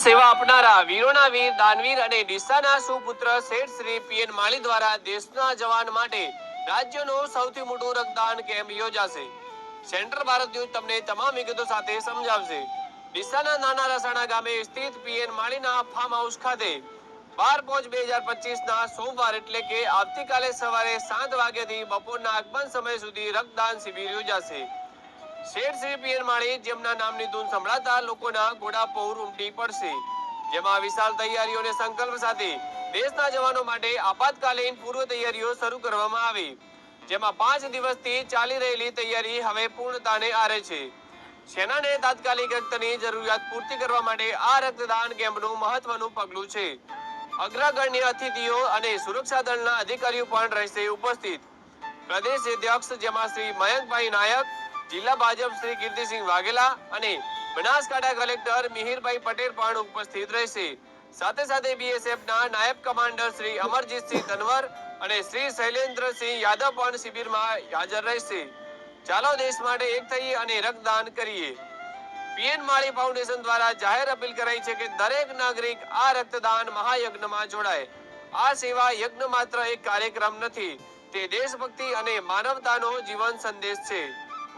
સેવા આપનારા વીરોના વીર, દાનવીર અને ડીસાના સુપુત્ર શેઠ શ્રી પીએન માળી દ્વારા દેશના જવાન માટે રાજ્યનો સૌથી મોટો રક્તદાન કેમ્પ યોજાશે. સેન્ટ્રલ ભારત ન્યૂઝ તમને તમામ વિગતો સાથે સમજાવશે. ડીસાના નાના રસાણા ગામે સ્થિત પીએન માળીના ફાર્મ હાઉસ ખાતે બાર પાંચ બે હજાર પચીસ ના સોમવાર એટલે કે આવતીકાલે સવારે સાત વાગ્યાથી બપોરના આગમન સમય સુધી રક્તદાન શિબિર યોજાશે. શેઠ શ્રી પીએન માળી, જેમના નામની ધૂન સંભળાતા લોકોના ઘોડા પૌર ઉમટી પડશે. જેમાં વિશાળ તૈયારીઓ અને સંકલ્પ સાથે દેશના જવાનો માટે આપાતકાલીન પૂર્વ તૈયારીઓ શરૂ કરવામાં આવી. જેમાં પાંચ દિવસથી ચાલી રહેલી તૈયારી હવે પૂર્ણતાને આરે છે. સેનાને તાત્કાલિક રક્તની જરૂરિયાત પૂર્તિ કરવા માટે આ રક્તદાન કેમ્પનું મહત્વનું પગલું છે. અગ્રગણ્ય અતિથિઓ અને સુરક્ષા દળના અધિકારીઓ પણ રહેશે ઉપસ્થિત. પ્રદેશ અધ્યક્ષ, જેમાં શ્રી મયંકભાઈ નાયક જિલ્લા ભાજપ શ્રી કીર્તિસિંહ વાઘેલા અને બનાસકાંઠા કલેક્ટર મિહિરભાઈ પટેલ પણ ઉપસ્થિત રહેશે. સાથે સાથે બીએસએફ ના નાયબ કમાન્ડર શ્રી અમરજીતસિંહ તનવર અને શ્રી શૈલેન્દ્રસિંહ યાદવ પણ શિબિરમાં હાજર રહેશે. ચાલો દેશ માટે એક થઈ અને રક્તદાન કરીએ. પીએન માળી ફાઉન્ડેશન દ્વારા જાહેર અપીલ કરાઈ છે કે દરેક નાગરિક આ રક્તદાન મહાયજ્ઞમાં જોડાય. આ સેવા યજ્ઞ માત્ર એક કાર્યક્રમ નથી, તે દેશભક્તિ અને માનવતાનો જીવન સંદેશ છે.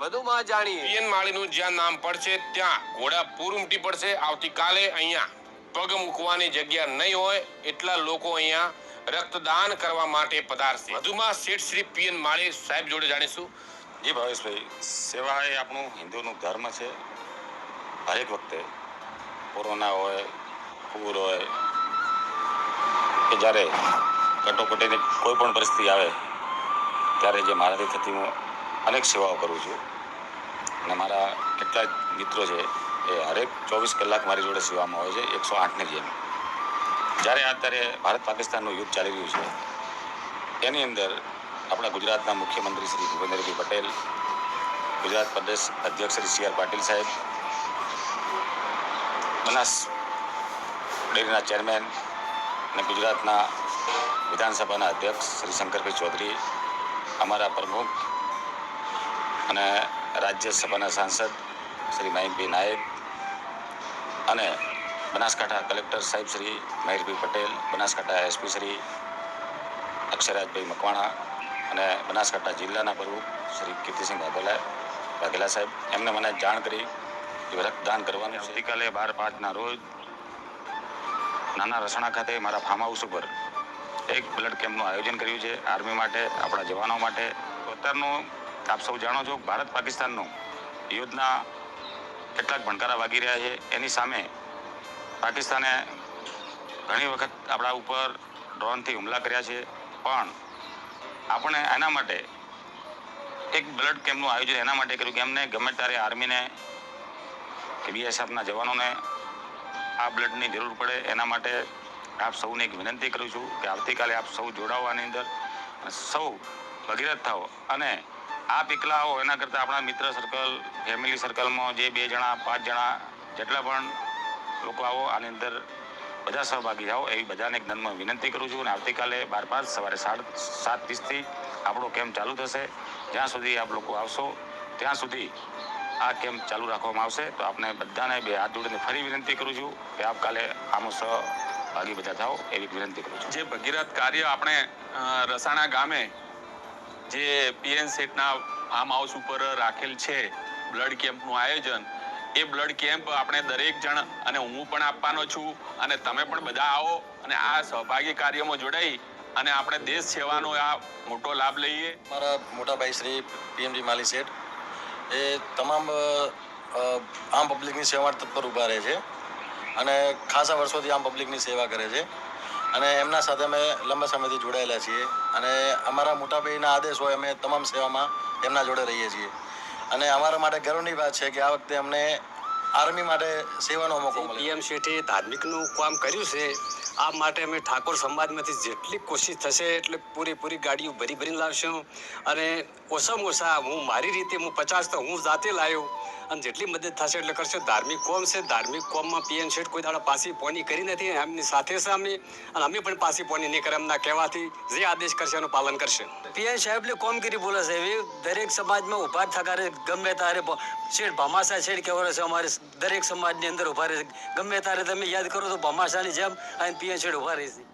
વધુમાં જાણીએ. પીએન માળીનું જ્યાં નામ પડશે ત્યાં ઘોડા પૂર ઉમટી પડશે. આવતીકાલે અહીંયા પગ મૂકવાની જગ્યા નહીં હોય એટલા લોકો અહીંયા રક્તદાન કરવા માટે પધારશે. વધુમાં શેઠ શ્રી પીએન માળી સાહેબ જોડે જાણીશું. જી ભાવેશભાઈ સેવા એ આપણું હિન્દુનું ધર્મ છે. હરેક વખતે કોરોના હોય પૂર હોય કે જ્યારે કટોકટીની કોઈ પણ પરિસ્થિતિ આવે ત્યારે જે મારાથી થતી હું અનેક સેવાઓ કરું છું. અને મારા કેટલાક મિત્રો છે, એ હરેક ચોવીસ કલાક મારી જોડે સેવામાં હોય છે, એકસો આઠની જેમ જ્યારે અત્યારે ભારત પાકિસ્તાનનું યુદ્ધ ચાલી રહ્યું છે, એની અંદર આપણા ગુજરાતના મુખ્યમંત્રી શ્રી ભૂપેન્દ્રભાઈ પટેલ, ગુજરાત પ્રદેશ અધ્યક્ષ શ્રી સી આર પાટીલ સાહેબ, બનાસ ડેરીના ચેરમેન અને ગુજરાતના વિધાનસભાના અધ્યક્ષ શ્રી શંકરભાઈ ચૌધરી, અમારા પ્રમુખ અને રાજ્યસભાના સાંસદ શ્રી મયંકભાઈ નાયક અને બનાસકાંઠા કલેક્ટર સાહેબ શ્રી મહેરભાઈ પટેલ, બનાસકાંઠા એસપી શ્રી અક્ષરાજભાઈ મકવાણા અને બનાસકાંઠા જિલ્લાના પ્રમુખ શ્રી કીર્તિસિંહ વાઘેલા વાઘેલા સાહેબ. એમને મને જાણ કરી કે રક્તદાન કરવાનું આવતીકાલે બાર પાંચના રોજ નાના રસણા ખાતે મારા ફાર્મ હાઉસ ઉપર એક બ્લડ કેમ્પનું આયોજન કર્યું છે. આર્મી માટે, આપણા જવાનો માટે. અત્યારનું આપ સૌ જાણો છો, ભારત પાકિસ્તાનનું યુદ્ધના કેટલાક ભણકારા વાગી રહ્યા છે. એની સામે પાકિસ્તાને ઘણી વખત આપણા ઉપર ડ્રોનથી હુમલા કર્યા છે. પણ આપણે એના માટે એક બ્લડ કેમ્પનું આયોજન એના માટે કર્યું કે એમને ગમે ત્યારે આર્મીને કે બીએસએફના જવાનોને આ બ્લડની જરૂર પડે. એના માટે આપ સૌને એક વિનંતી કરું છું કે આવતીકાલે આપ સૌ આની અંદર. સૌ ભગીરથ થાઓ અને આપ એકલા આવો એના કરતાં આપણા મિત્ર સર્કલ ફેમિલી સર્કલમાં જે બે જણા, પાંચ જણા જેટલા પણ લોકો આવો, આની અંદર બધા સહભાગી થાઓ, એવી બધાને એક નંદમાં વિનંતી કરું છું અને આવતીકાલે બાર પાંચ, સવારે સાડા સાત ત્રીસથી આપણો કેમ્પ ચાલુ થશે. જ્યાં સુધી આપ લોકો આવશો, ત્યાં સુધી આ કેમ્પ ચાલુ રાખવામાં આવશે. તો આપને બધાને બે હાથ જોડીને ફરી વિનંતી કરું છું કે આપ કાલે આમાં સહભાગી બધા થાઓ, એવી વિનંતી કરું છું. જે ભગીરથ કાર્ય આપણે રસાણા ગામે જે પીએન સેટના ફાર્મ હાઉસ ઉપર રાખેલ છે બ્લડ કેમ્પનું આયોજન, એ બ્લડ કેમ્પ આપણે દરેક જણ અને હું પણ આપવાનો છું અને તમે પણ બધા આવો અને આ સહભાગી કાર્યમાં જોડાઈ અને આપણે દેશ સેવાનો આ મોટો લાભ લઈએ. મારા મોટાભાઈ શ્રી પીએમજી માલી શેઠ, એ તમામ આમ પબ્લિકની સેવા તત્પર ઊભા રહે છે અને ખાસા વર્ષોથી આમ પબ્લિકની સેવા કરે છે. અને એમના સાથે અમે લાંબા સમયથી જોડાયેલા છીએ. અને અમારા મોટા ભાઈના આદેશ હોય અમે તમામ સેવામાં એમના જોડે રહીએ છીએ. અને અમારા માટે ગર્વની વાત છે કે આ વખતે અમને આર્મી માટે સેવાનો મોકો મળ્યો. પીએમ શેઠે ધાર્મિકનું કામ કર્યું છે. આ માટે અમે ઠાકોર સમાજમાંથી જેટલી કોશિશ થશે એટલે પૂરેપૂરી ગાડીઓ ભરી ભરીને લાવશું. અને ઓછામાં ઓછા હું મારી રીતે હું પચાસ તો હું જાતે લાવ્યો અને જેટલી મદદ થશે એટલે કરશે. ધાર્મિક કોમ છે. ધાર્મિક કોમમાં પીએમ શેઠ કોઈ દાડા પાસી પોની કરી નથી. એમની સાથે છે અમે. અને અમે પણ પાસી પોની નહીં કરે એમના કહેવાથી જે આદેશ કરશે એનું પાલન કરશે. પીએન સાહેબની કોમગીરી બોલે છે. એવી દરેક સમાજમાં ઊભા થકારે ગમે તારે શેઠ ભમાસા શેઠ કહેવાનો છે. અમારે દરેક સમાજની અંદર ઊભા રહે છે. ગમે ત્યારે તમે યાદ કરો તો ભમાશાની જેમ અહીં પીએન ઊભા રહે છે.